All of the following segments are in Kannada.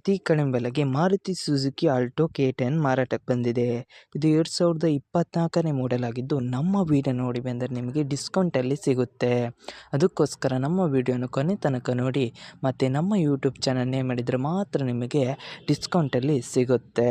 ಅತಿ ಕಡಿಮೆ ಬೆಲೆಗೆ Maruti Suzuki Alto K ten ಮಾರಾಟಕ್ಕೆ ಬಂದಿದೆ. ಇದು ಎರಡು ಸಾವಿರದ ಇಪ್ಪತ್ತ್ನಾಲ್ಕನೇ ಮಾಡೆಲ್ ಆಗಿದ್ದು ನಮ್ಮ ವೀಡಿಯೋ ನೋಡಿ ಬಂದರೆ ನಿಮಗೆ ಡಿಸ್ಕೌಂಟಲ್ಲಿ ಸಿಗುತ್ತೆ. ಅದಕ್ಕೋಸ್ಕರ ನಮ್ಮ ವೀಡಿಯೋನ ಕೊನೆ ತನಕ ನೋಡಿ, ಮತ್ತು ನಮ್ಮ ಯೂಟ್ಯೂಬ್ ಚಾನಲ್ ನೇಮ್ ಮಾಡಿದರೆ ಮಾತ್ರ ನಿಮಗೆ ಡಿಸ್ಕೌಂಟಲ್ಲಿ ಸಿಗುತ್ತೆ.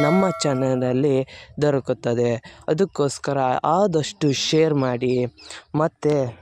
ನಮ್ಮ ಚಾನಲಲ್ಲಿ ದೊರಕುತ್ತದೆ. ಅದಕ್ಕೋಸ್ಕರ ಆದಷ್ಟು ಶೇರ್ ಮಾಡಿ. ಮತ್ತು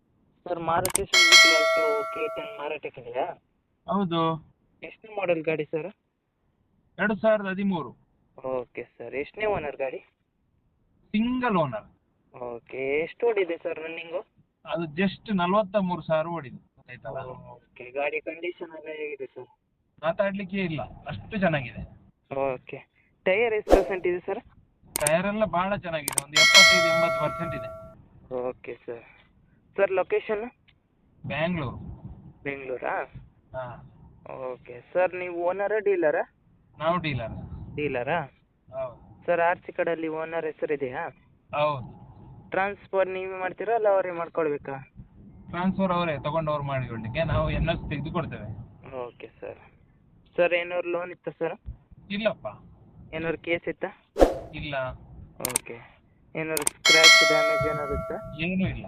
Sir Maruti Suzuki Alto K ten ಮಾರಾಟಕ್ಕಿದೆಯಾ ಹೌದು. ಎಷ್ಟನೇ ಮಾಡೆಲ್ ಗಾಡಿ ಸರ್? ಎರಡು ಸಾವಿರದ ಹದಿಮೂರು. ಓಕೆ ಸರ್ ಎಷ್ಟನೇ ಓನರ್ ಗಾಡಿ? Single owner. ಓಕೆ ಎಷ್ಟು ಓಡಿದೆ ಸರ್ ರನ್ನಿಂಗು ಅದು ಜಸ್ಟ್ ನಲವತ್ತ ಮೂರು ಸಾವಿರ ಓಡಿದೆ. ಓಕೆ ಗಾಡಿ ಕಂಡೀಷನ್ ಎಲ್ಲ ಹೇಗಿದೆ ಸರ್? ಮಾತಾಡ್ಲಿಕ್ಕೆ ಇಲ್ಲ ಅಷ್ಟು ಚೆನ್ನಾಗಿದೆ. ಓಕೆ ಟೈರ್ ಎಷ್ಟು ಪರ್ಸೆಂಟ್ ಇದೆ ಸರ್? ಟೈರ್ ಎಲ್ಲ ಬಹಳ ಚೆನ್ನಾಗಿದೆ ಒಂದು ಎಪ್ಪತ್ತೈದು ಎಂಬತ್ತು ಪರ್ಸೆಂಟ್ ಇದೆ. Okay sir. Sir location Bangalore ಬೆಂಗಳೂರಾ ಹಾಂ. ಓಕೆ ಸರ್ ನೀವು ಓನರ ಡೀಲರಾ ನಾವು ಡೀಲರ್ ಡೀಲರಾ ಹೌದು. ಸರ್ ಆರ್ ಸಿ ಕಡಲ್ಲಿ ಓನರ್ ಹೆಸರಿದೆಯಾ ಹೌದು. ಟ್ರಾನ್ಸ್ಫರ್ ನೀವೇ ಮಾಡ್ತೀರಾ ಅಲ್ಲ ಅವರೇ ಮಾಡ್ಕೊಳ್ಬೇಕಾ? ಟ್ರಾನ್ಸ್ಫರ್ ಅವರೇ ತಗೊಂಡವ್ರು ಮಾಡಿಕೊಳ್ಳಿಕ್ಕೆ. ನಾವು ಎನ್ ಎಸ್ ತೆಗೆದು ಕೊಡ್ತೇವೆ. ಓಕೆ ಸರ್ ಸರ್ ಏನಾದ್ರು ಲೋನ್ ಇತ್ತಾ ಸರ್ ಇಲ್ಲಪ್ಪ. ಏನಾದ್ರು ಕೇಸ್ ಇತ್ತಾ? ಇಲ್ಲ. ಓಕೆ ಏನಾದ್ರು ಸ್ಕ್ರ್ಯಾಚ್ ಡ್ಯಾಮೇಜ್ ಏನಾದ್ರು ಇತ್ತಾ? ಏನೂ ಇಲ್ಲ.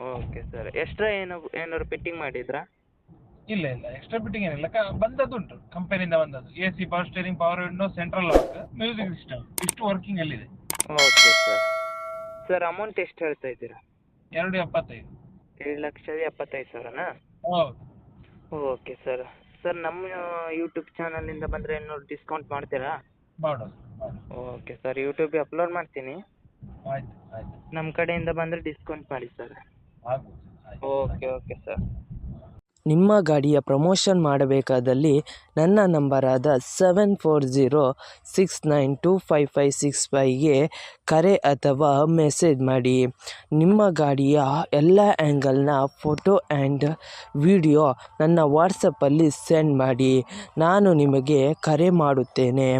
ಓಕೆ ಸರ್ ಎಕ್ಸ್ಟ್ರಾ ಏನು ಏನಾದ್ರು ಫಿಟ್ಟಿಂಗ್ ಮಾಡಿದ್ರಾ? ಇಲ್ಲ ಇಲ್ಲ. ಎಕ್ಸ್ಟ್ರಾ ಫಿಟ್ಟಿಂಗ್ ಏನಿಲ್ಲ. ಕ ಬಂದದ್ದುಂಟು ಕಂಪನಿಯಿಂದ ಬಂದದ್ದು. A C power steering power window central lock music system ಇಷ್ಟು ವರ್ಕಿಂಗ್ ಅಲ್ಲಿದೆ ಓಕೆ ಸರ್ ಸರ್ ಅಮೌಂಟ್ ಎಷ್ಟು ಹೇಳ್ತಾ ಇದ್ದೀರಾ? ಎರಡು ಎಪ್ಪತ್ತೈದು. ಏಳು ಲಕ್ಷದ ಎಪ್ಪತ್ತೈದು ಸಾವಿರನಾ? ಹೌದು. ಓಕೆ ಸರ್ ಸರ್ ನಮ್ಮ ಯೂಟ್ಯೂಬ್ ಚಾನಲಿಂದ ಬಂದರೆ ಏನಾದ್ರು ಡಿಸ್ಕೌಂಟ್ ಮಾಡ್ತೀರಾ? ಮಾಡೋದು ಮಾಡೋದು. ಓಕೆ ಸರ್ ಯೂಟ್ಯೂಬಿಗೆ ಅಪ್ಲೋಡ್ ಮಾಡ್ತೀನಿ. ಆಯ್ತು ಆಯ್ತು. ನಮ್ಮ ಕಡೆಯಿಂದ ಬಂದರೆ ಡಿಸ್ಕೌಂಟ್ ಮಾಡಿ ಸರ್ ಓಕೆ ಓಕೆ ಸರ್. ನಿಮ್ಮ ಗಾಡಿಯ ಪ್ರಮೋಷನ್ ಮಾಡಬೇಕಾದಲ್ಲಿ ನನ್ನ ನಂಬರಾದ seven four zero six nine two five five six ಫೈವ್ಗೆ ಕರೆ ಅಥವಾ ಮೆಸೇಜ್ ಮಾಡಿ. ನಿಮ್ಮ ಗಾಡಿಯ ಎಲ್ಲ ಆ್ಯಂಗಲ್ನ ಫೋಟೋ ಆ್ಯಂಡ್ ವಿಡಿಯೋ ನನ್ನ ವಾಟ್ಸಪ್ಪಲ್ಲಿ ಸೆಂಡ್ ಮಾಡಿ. ನಾನು ನಿಮಗೆ ಕರೆ ಮಾಡುತ್ತೇನೆ.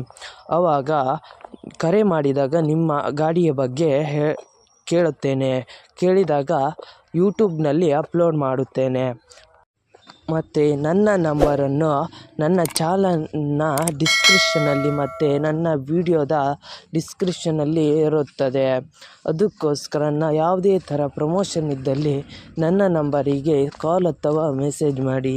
ಆವಾಗ ಕರೆ ಮಾಡಿದಾಗ ನಿಮ್ಮ ಗಾಡಿಯ ಬಗ್ಗೆ ಹೇ ಕೇಳುತ್ತೇನೆ. ಕೇಳಿದಾಗ ಯೂಟ್ಯೂಬ್ನಲ್ಲಿ ಅಪ್ಲೋಡ್ ಮಾಡುತ್ತೇನೆ. ಮತ್ತು ನನ್ನ ನಂಬರನ್ನು ನನ್ನ ಚಾನಲ್ನ ಡಿಸ್ಕ್ರಿಪ್ಷನಲ್ಲಿ ಮತ್ತು ನನ್ನ ವೀಡಿಯೋದ ಡಿಸ್ಕ್ರಿಪ್ಷನಲ್ಲಿ ಇರುತ್ತದೆ. ಅದಕ್ಕೋಸ್ಕರ ನಾನು ಯಾವುದೇ ಥರ ಪ್ರಮೋಷನ್ ಇದ್ದಲ್ಲಿ ನನ್ನ ನಂಬರಿಗೆ ಕಾಲ್ ಅಥವಾ ಮೆಸೇಜ್ ಮಾಡಿ.